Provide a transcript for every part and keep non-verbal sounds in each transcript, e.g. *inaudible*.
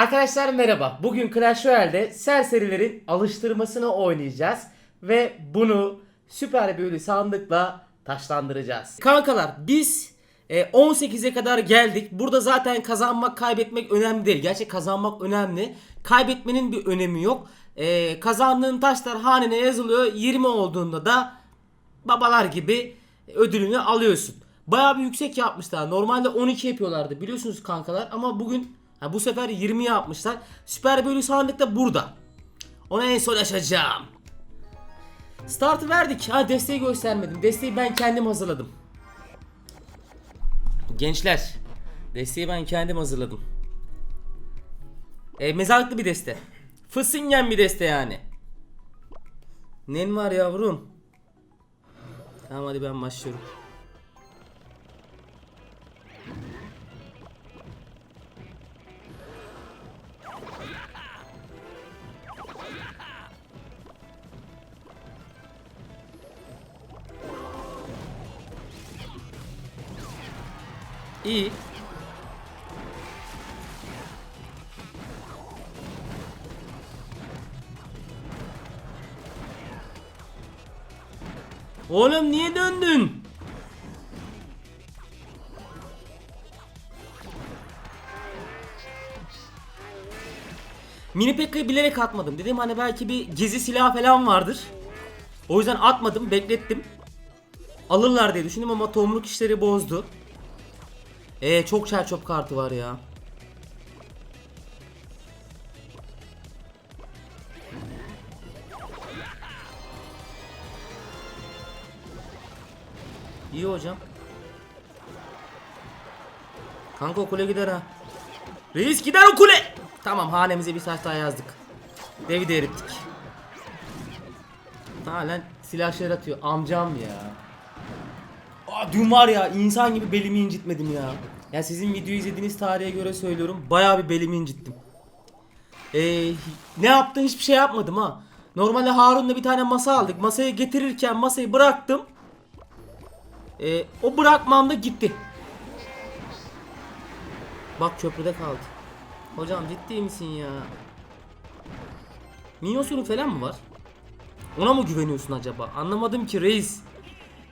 Arkadaşlar merhaba. Bugün Clash Royale'de serserilerin alıştırmasını oynayacağız. Ve bunu süper büyülü sandıkla taşlandıracağız. Kankalar biz e, 18'e kadar geldik. Burada zaten kazanmak kaybetmek önemli değil. Gerçi kazanmak önemli. Kaybetmenin bir önemi yok. E, kazandığın taşlar hanene yazılıyor. 20 olduğunda da babalar gibi ödülünü alıyorsun. Bayağı bir yüksek yapmışlar. Normalde 12 yapıyorlardı biliyorsunuz kankalar ama bugün ha, bu sefer 20 yapmışlar. Süper bölü sandık da burada. Ona en son açacağım. Startı verdik. Ha desteği göstermedim. Desteği ben kendim hazırladım. Gençler. Desteği ben kendim hazırladım. E, mezarlıklı bir deste. Fısingen bir deste yani. Nen var yavrum? Tamam hadi ben başlıyorum. İyi. Oğlum niye döndün? Mini Pekka'yı bilerek atmadım. Dedim hani belki bir gezi silahı falan vardır. O yüzden atmadım, beklettim. Alırlar diye düşündüm ama tomruk işleri bozdu. Ee çok çer çöp kartı var ya. İyi hocam. Kanka o kule gider ha. Reis gider o kule. Tamam hanemize bir saç daha yazdık. Devi de erittik. Halen silah şer atıyor. Amcam ya. Dün var ya insan gibi belimi incitmedim ya. Ya sizin videoyu izlediğiniz tarihe göre söylüyorum. Bayağı bir belimi incittim. Ee, ne yaptın hiçbir şey yapmadım ha. Normalde Harun'la bir tane masa aldık. Masayı getirirken masayı bıraktım. Ee, o bırakmam da gitti. Bak köprüde kaldı. Hocam ciddi misin ya? Minyonsunu falan mı var? Ona mı güveniyorsun acaba? Anlamadım ki reis.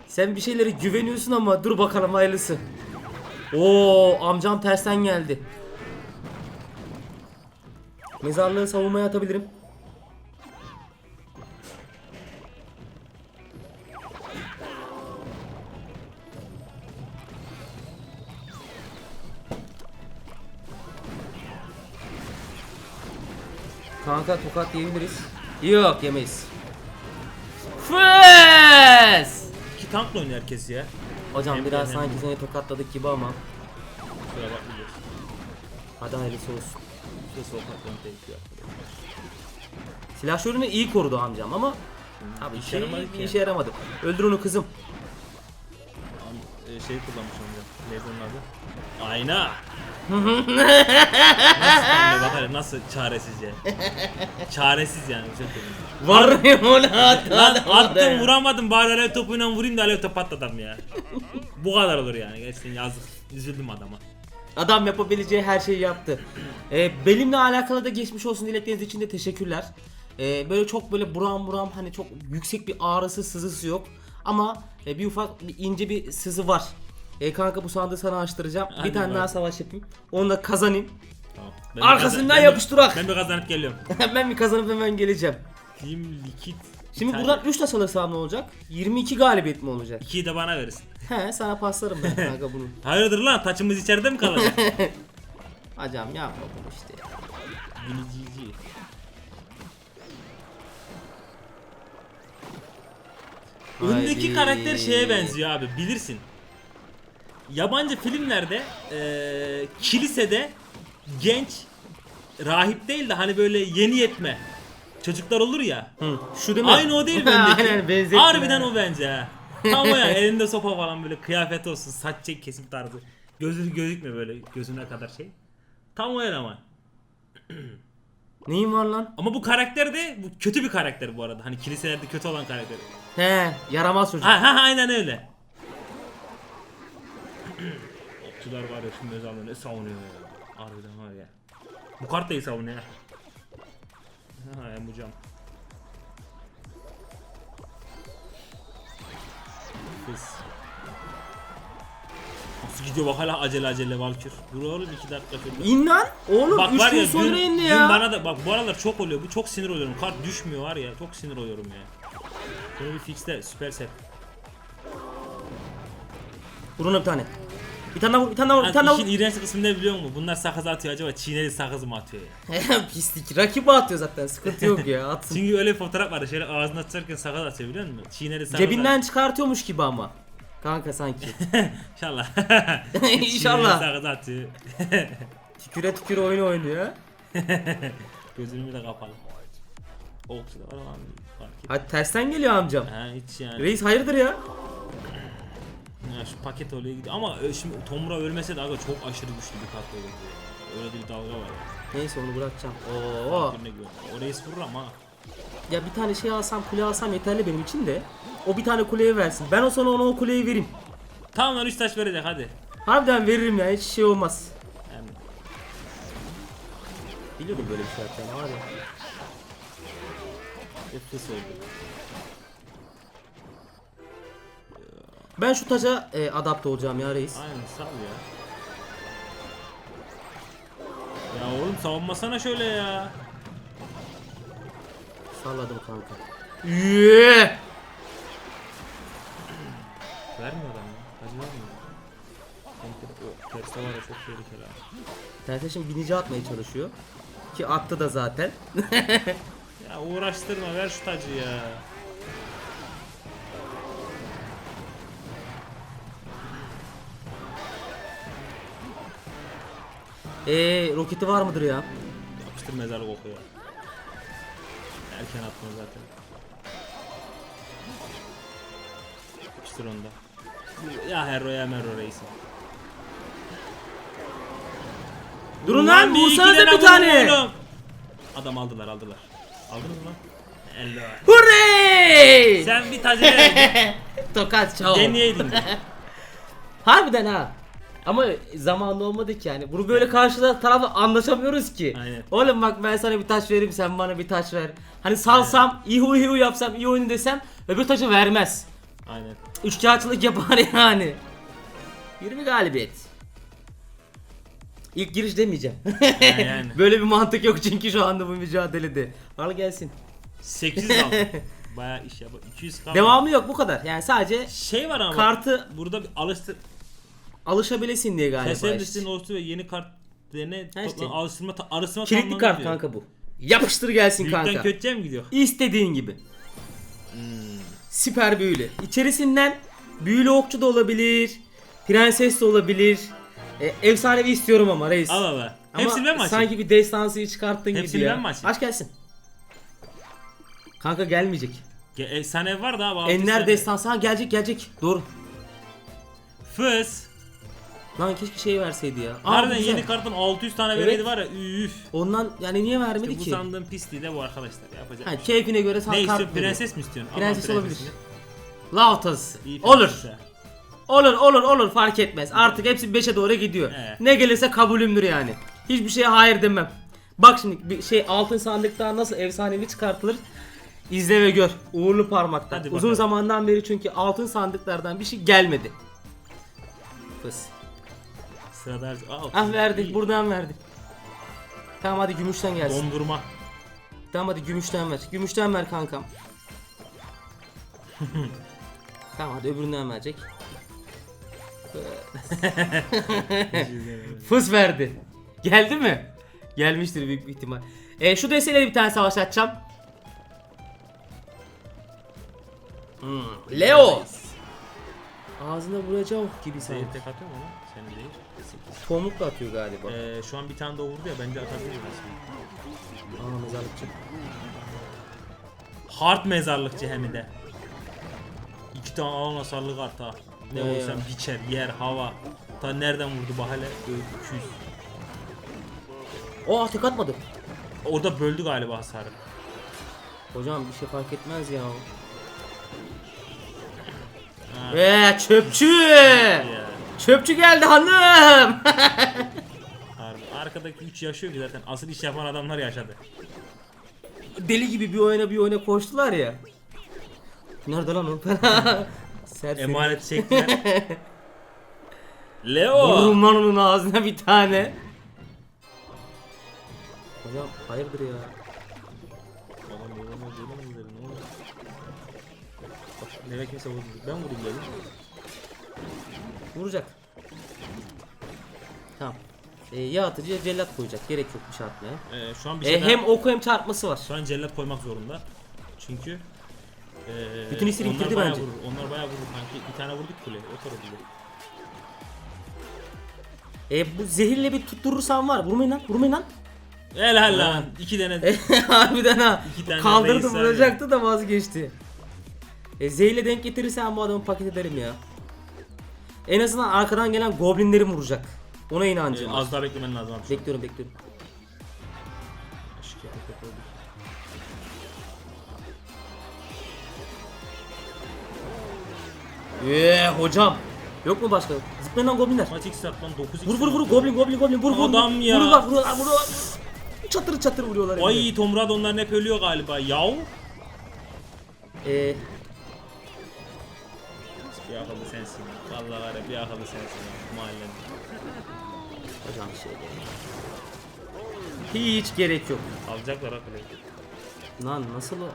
Sen bir şeylere güveniyorsun ama dur bakalım hayırlısı. Oo amcam tersten geldi. Mezarlığı savunmaya atabilirim. Kanka tokat yiyebiliriz. Yok yemeyiz. Fes! İki tankla oynuyor herkes ya. Hocam Hem biraz de- sanki seni tokatladık gibi ama Kusura bakmıyoruz. hadi hayırlısı olsun. Şu sokaktan tehdit yapıyor. Silahşörünü iyi korudu amcam ama abi İşe şey yaramadı işe yaramadı. Öldür onu kızım. Am- e, şey kullanmış amca. Onun adı? Ayna. Nasıl *laughs* bak hele nasıl çaresiz ya. *laughs* çaresiz yani güzel kelime. Var mı ona Lan attım vuramadım bari alev topuyla vurayım da alev top patladım ya. Bu kadar olur yani gerçekten yazık. Üzüldüm adama. Adam yapabileceği her şeyi yaptı. *clears throat* Ee, belimle alakalı da geçmiş olsun dilekleriniz için de teşekkürler. Ee, böyle çok böyle buram buram hani çok yüksek bir ağrısı sızısı yok. Ama e, bir ufak bir ince bir sızı var. E, kanka bu sandığı sana açtıracağım. Hadi bir tane bak. daha savaş yapayım. Onu da kazanayım. Tamam. Ben Arkasından kazan- ben yapıştırak. Ben bir kazanıp geliyorum. *laughs* Hemen bir kazanıp hemen geleceğim. Kim likit. Şimdi Sen- buradan 3 taş alırsam ne olacak? 22 galibiyet mi olacak? İkiyi de bana verirsin. He sana paslarım ben kanka *laughs* bunu. Hayırdır lan taçımız içeride mi kalacak? *laughs* Hocam yapma bunu işte. Bilicici. Öndeki Haydi. karakter şeye benziyor abi bilirsin. Yabancı filmlerde eee, kilisede genç rahip değil de hani böyle yeni yetme çocuklar olur ya. Hı, şu değil mi? Aynı o değil *laughs* bendeki. Aynen benzettim. Harbiden o bence ha. Tam o yani *laughs* elinde sopa falan böyle kıyafet olsun saç çek kesim tarzı. Gözü gözükme böyle gözüne kadar şey. Tam o eleman. Neyin var lan? Ama bu karakter de bu kötü bir karakter bu arada. Hani kiliselerde kötü olan karakter. He yaramaz çocuk. Ha ha aynen öyle. Okçular var ya şu mezarlığı ne savunuyor ya. Harbiden var ya. Bu kart da iyi savunuyor. Ha Embucam. Kız. Nasıl gidiyor bak hala acele acele Valkür. Dur oğlum 2 dakika şurada. İn lan. Oğlum Bak 3 var gün ya sonra dün, indi dün ya. bana da bak bu aralar çok oluyor. Bu çok sinir oluyorum. Kart düşmüyor var ya. Çok sinir oluyorum ya. Bunu bir fixle süper set. Vur ona bir tane. Bir tane daha vur, bir tane daha vur, bir tane daha işin vur. iğrenç kısmı ne biliyor musun? Bunlar sakız atıyor acaba çiğneli sakız mı atıyor ya? *laughs* Pislik. Rakibi atıyor zaten. Sıkıntı yok ya. *laughs* Atsın. Çünkü öyle bir fotoğraf vardı şöyle ağzını açarken sakız atıyor biliyor musun? Çiğneli sakız Cebinden çıkartıyormuş gibi ama. Kanka sanki. *laughs* İnşallah. İnşallah. Çiğneli sakız atıyor. Tüküre tüküre oyun oynuyor. Gözümü de kapalı. Okçu da var ama fark et. Hadi tersten geliyor amcam. Ha hiç yani. Reis hayırdır ya? Ya şu paket oraya gidiyor ama e, şimdi Tomura ölmese de aga çok aşırı güçlü bir kart olur. Öyle bir dalga var. Neyse onu bırakacağım. Oo. Birine güven. O reis vurur ama. Ya bir tane şey alsam kule alsam yeterli benim için de. O bir tane kuleye versin. Ben o sana ona o kuleyi vereyim. Tamam lan 3 taş verecek hadi. Harbiden veririm ya hiç şey olmaz. Yani Biliyordum böyle bir şey yapacağını var ya. Efes oldu. Ben şu taca e, adapte olacağım ya reis. Aynen sal ya. Ya oğlum savunmasana şöyle ya. Salladım kanka. Üeee! Vermiyor adam ya. Hacı vermiyor. Terste var ya çok tehlikeli abi. Terse şimdi binici atmaya çalışıyor. Ki attı da zaten. *laughs* Ya uğraştırma ver şu tacı ya. Eee roketi var mıdır ya? Yapıştır mezarlık okuyor. Erken atma zaten. Yapıştır onu da. Ya Herro ya Merro reisim. Durun lan bir vursanıza bir tane. oğlum. Adam aldılar aldılar. Aldınız mı lan? Ello. Hurray! Sen bir tacı. *laughs* Tokat çao. Deneyeydin. de. *laughs* Harbiden ha. Ama zamanında olmadı ki yani. Bunu böyle karşıda tarafla anlaşamıyoruz ki. Aynen. Oğlum bak ben sana bir taş vereyim sen bana bir taş ver. Hani salsam, ihu ihu yapsam, iyi oyunu desem öbür taşı vermez. Aynen. Üçkağıtçılık yapar yani. 20 galibiyet. İlk giriş demeyeceğim. yani. *laughs* Böyle bir mantık yok çünkü şu anda bu mücadelede. Al gelsin. 800 aldım. Baya iş yap. 200 kaldı. Devamı yok bu kadar. Yani sadece Şey var ama. Kartı- burada bir alıştır. Alışabilesin diye galiba. Keser işte. listenin oluştu ve yeni kart dene Ha işte. toplam alıştırma ta- arasına Kilitli kart diyor. kanka bu. Yapıştır gelsin Büyükten kanka. kötüye mi gidiyor? İstediğin gibi. Hmm. Süper büyülü. İçerisinden büyülü okçu da olabilir. Prenses de olabilir. E, efsanevi istiyorum ama reis. Al al al. Ama Hepsini ben mi açayım? Sanki bir destansıyı çıkarttın gibi Hepsini ya. ben mi açayım? Aç gelsin. Kanka gelmeyecek. Ge- Efsane var da abi. altı Enler tane. destansı ha gelecek gelecek. Doğru. Fıs. Lan keşke şey verseydi ya. Aa, Harbiden güzel. yeni kartın 600 tane Evet. vereydi var ya üf. Ondan yani niye vermedi İşte bu ki? sandığım pisliği de bu arkadaşlar yapacak. Ha, bir şey. keyfine göre sana ne kart istiyorsun? veriyor. Prenses mi istiyorsun? Prenses olabilir. prensesini. Lautası. İyi Olur. prenses. Olur olur olur fark etmez. Artık hepsi 5'e doğru gidiyor. Evet. Ne gelirse kabulümdür yani. Hiçbir şeye hayır demem. Bak şimdi bir şey altın sandıktan nasıl efsanevi çıkartılır? İzle ve gör. Uğurlu parmaktan. Hadi Uzun bakalım. zamandan beri çünkü altın sandıklardan bir şey gelmedi. Fıs. Sırada Aa, Ah verdi. iyi. Buradan verdi. Tamam hadi gümüşten gelsin. Dondurma. Tamam hadi gümüşten ver. Gümüşten ver kankam. *laughs* tamam hadi öbüründen verecek. *laughs* Fıs verdi. Geldi mi? Gelmiştir büyük bir ihtimal. E, şu desteğiyle bir tane savaş açacağım. Hmm, Leo. Ağzına vuracak gibi Seyir sanki. tek atıyor mu lan? Senin değil. Sekiz. Tomruk da atıyor galiba. Ee, şu an bir tane daha vurdu ya bence atabilir aslında. Aa mezarlıkçı. Hard mezarlıkçı hem de. İki tane alan hasarlı kart ha. Ne Ne olsam biçer, yer, hava. Ta nereden vurdu bahane? 200. Oo tek atmadı. Orada böldü galiba hasarı. Hocam bir şey fark etmez ya. Eee çöpçü. Çöpçü geldi hanım. Harbi. Arkadaki 3 yaşıyor ki zaten. Asıl iş yapan adamlar yaşadı. Deli gibi bir oyuna bir oyuna koştular ya. Nerede lan o? *laughs* Serseri. Emanet çektiler. Leo. Vururum lan onun ağzına bir tane. Hocam hayırdır ya? Adam ne? Bak nereye kimse vurdu. Ben vurayım dedim. Vuracak. Tamam. Ee, yağ atıcıya cellat koyacak. Gerek yok bir şey atmaya. Ee, şu an bir Ee, şey hem oku hem çarpması var. Şu an cellat koymak zorunda. Çünkü eee Bütün hissini onlar bitirdi bayağı bence. Vurur. Onlar bayağı vurur kanki. Bir tane vurduk kule. O tarafı bile. E bu zehirle bir tutturursan var. Vurmayın lan. Vurmayın lan. Helal lan. İki tane. *laughs* Harbiden ha. İki tane Kaldırdı reis var vuracaktı da vazgeçti. E zehirle denk getirirsen bu adamı paket ederim ya. En azından arkadan gelen goblinleri vuracak. Ona Ee, inancım var. az daha beklemen lazım abi. Bekliyorum bekliyorum. Şike tepe olduk. Eee hocam. Yok mu başka? Zıplayan goblinler. Maç x satman 9 Vur vur vur goblin goblin goblin vur vur. Adam vur. ya. Vuruyorlar vuruyorlar vuruyorlar. Çatır çatır vuruyorlar. Ay Tom Brady onların hep ölüyor galiba. Yav. Ee, Bir akıllı sensin. Vallahi var ya bir akıllı sensin ya. Mahallede. hocam şey Hiç gerek yok. Alacaklar akıllı. Lan nasıl o?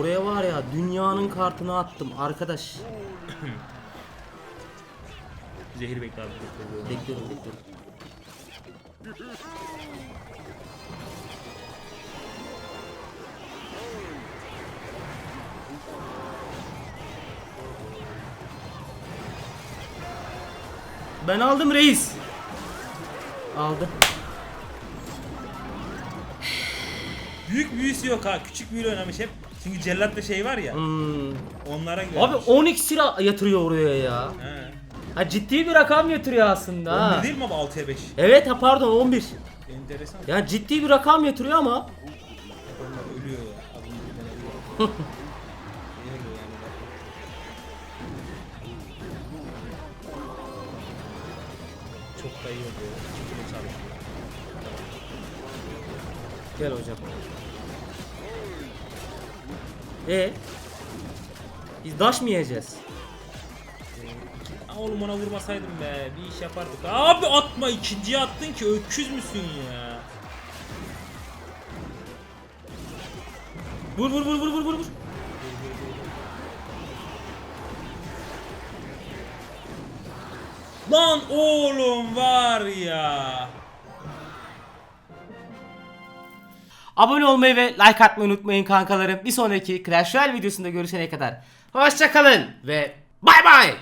Oraya var ya dünyanın kartını attım arkadaş. Zehir bekle abi. Bekliyorum bekliyorum. Ben aldım reis. Aldım. Büyük büyüsü yok ha. Küçük büyüyle oynamış hep. Çünkü cellatta şey var ya. Hmm. Onlara göre. Abi 10 iksira yatırıyor oraya ya. He. Ha ciddi bir rakam yatırıyor aslında. ha. 11 değil mi abi 6'ya 5? Evet ha pardon 11. Enteresan. Ya ciddi bir rakam yatırıyor ama Onlar ölüyor ya. Ölüyor. *laughs* Oluyor. Çok da çalışıyor. Gel hocam. E biz daş mı yiyeceğiz? Aa, oğlum ona vurmasaydım be. Bir iş yapardık. Abi atma ikinciye attın ki öküz müsün ya? Vur vur vur vur vur vur. Lan oğlum var ya. Abone olmayı ve like atmayı unutmayın kankalarım. Bir sonraki Clash Royale videosunda görüşene kadar. Hoşçakalın ve bay bay.